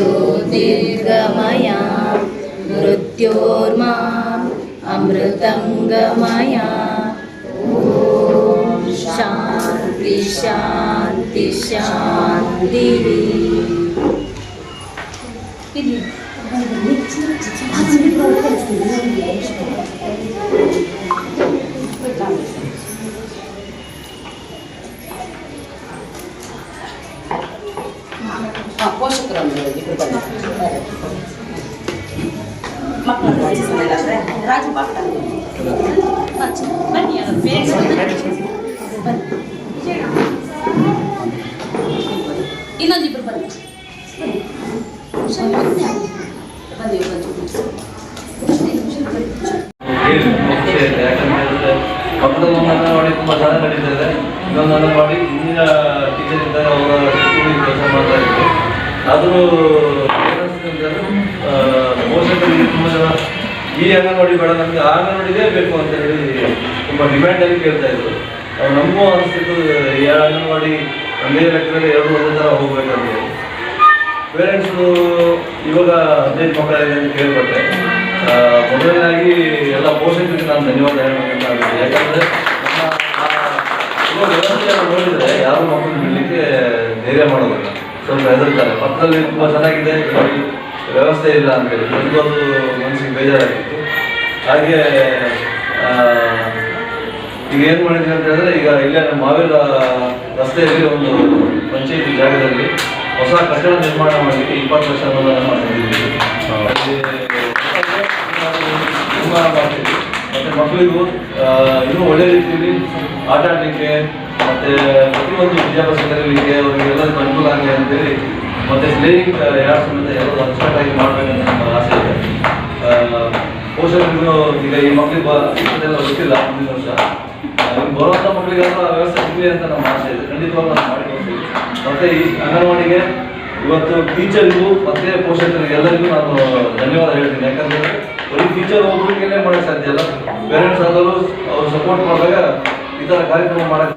ज्योतिर्गमया मृत्योर्मा अमृतङ्गमया ॐ शान्ति शान्ति शान्तिः Thank you. ಬನ್ನಿ ಇನ್ನೊಂದಿಬ್ರು ಬನ್ನಿ ಬನ್ನಿ ಒಂದು ತುಂಬಾ ಚೆನ್ನಾಗಿ ಇದೆ ಮಾಡಿ ಹಿಂದಿನ ಇಂದ ಅವರ ಕೆಲಸ ಮಾಡ್ತಾ ಇದ್ರು ಆದರೂ ಪೋಷಕರಿಗೆ ತುಂಬ ಜನ ಈ ಅಂಗನವಾಡಿ ಬೇಡ, ನಮಗೆ ಆ ನೋಡಿದೇ ಬೇಕು ಅಂತ ಹೇಳಿ ತುಂಬ ಡಿಮ್ಯಾಂಡಾಗಿ ಕೇಳ್ತಾ ಇದ್ರು. ನಮಗೂ ಅನಿಸ್ತಿತ್ತು, ಈ ಅಂಗನವಾಡಿ ಒಂದೇ ಲೆಕ್ಕದಲ್ಲಿ ಎರಡು ಒಂದೇ ಥರ ಹೋಗ್ಬೇಕಂತ ಪೇರೆಂಟ್ಸು ಇವಾಗ ಹದಿನೈದು ಮಕ್ಕಳಿದೆ ಅಂತ ಕೇಳ್ಬಿಟ್ಟೆ ಮೊದಲನೇದಾಗಿ ಎಲ್ಲ ಪೋಷಕರಿಗೆ ನಾನು ಧನ್ಯವಾದ ಹೇಳಬೇಕಂತ ಯಾಕಂದರೆ ನಮ್ಮ ವ್ಯವಸ್ಥೆಯನ್ನು ನೋಡಿದರೆ ಯಾರು ಮಕ್ಕಳು ಬಿಡಲಿಕ್ಕೆ ಧೈರ್ಯ ಮಾಡೋದಿಲ್ಲ. ಸ್ವಲ್ಪ ಹೆದರ್ತಾರೆ. ಪಕ್ಕದಲ್ಲಿ ತುಂಬ ಚೆನ್ನಾಗಿದೆ. ವ್ಯವಸ್ಥೆ ಇಲ್ಲ ಅಂತೇಳಿ ನನಗೊಂದು ಮನಸ್ಸಿಗೆ ಬೇಜಾರಾಗಿತ್ತು. ಹಾಗೆ ಈಗ ಏನು ಮಾಡಿದ್ವಿ ಅಂತ ಹೇಳಿದ್ರೆ, ಈಗ ಇಲ್ಲೇ ನಮ್ಮ ಮಾವೇಲ ರಸ್ತೆಯಲ್ಲಿ ಒಂದು ಪಂಚಾಯತಿ ಜಾಗದಲ್ಲಿ ಹೊಸ ಕಟ್ಟಡ ನಿರ್ಮಾಣ ಮಾಡಲಿಕ್ಕೆ ಇಪ್ಪತ್ತು ಲಕ್ಷ ಅನುದಾನ ಮಾಡಿದ್ದೀವಿ ನಿರ್ಮಾಣ ಮತ್ತೆ ಮಕ್ಕಳಿಗೂ ಇನ್ನೂ ಒಳ್ಳೆ ರೀತಿಯಲ್ಲಿ ಆಟ ಆಡಲಿಕ್ಕೆ ಮತ್ತೆ ಪ್ರತಿಯೊಂದು ವಿದ್ಯಾಭ್ಯಾಸ ಕಲೀಲಿಕ್ಕೆ ಅವರಿಗೆಲ್ಲ ಅನುಕೂಲ ಆಗಲಿ ಅಂತೇಳಿ ಮತ್ತೆ ಸ್ಲೇಯಿಂಗ್ ಯಾರ ಸಮೇತ ಎಲ್ಲರೂ ಅಚ್ಚುಕಟ್ಟಾಗಿ ಮಾಡಬೇಕಂತ ನಮ್ಮ ಆಸೆ ಇದೆ. ಪೋಷಕರು ಈಗ ಈ ಮಕ್ಕಳಿಗೆ ಇದೆಲ್ಲ ಗೊತ್ತಿಲ್ಲ ಮುಂದಿನ ವರ್ಷ. ಬರುವಂಥ ಮಕ್ಕಳಿಗೆಲ್ಲ ವ್ಯವಸ್ಥೆ ಸಿಗಲಿ ಅಂತ ನಮ್ಮ ಆಸೆ ಇದೆ. ಖಂಡಿತವಾಗ್ಲೂ ನಾವು ಮಾಡಿಕೊಡ್ತೀವಿ ಮತ್ತೆ ಈ ಅಂಗನವಾಡಿಗೆ ಇವತ್ತು ಟೀಚರ್ಗೂ ಮತ್ತೆ ಪೋಷಕರಿಗೆ ಎಲ್ಲರಿಗೂ ನಾನು ಧನ್ಯವಾದ ಹೇಳ್ತೀನಿ. ಯಾಕಂದ್ರೆ ಬರೀ ಟೀಚರ್ ಒಬ್ಬರಿಗೇನೆ ಮಾಡೋಕ್ಕೆ ಸಾಧ್ಯ ಅಲ್ಲ ಪೇರೆಂಟ್ಸ್ ಆದರೂ ಅವ್ರು ಸಪೋರ್ಟ್ ಮಾಡಿದಾಗ ಈ ಥರ ಕಾರ್ಯಕ್ರಮ ಮಾಡಕ್ಕೆ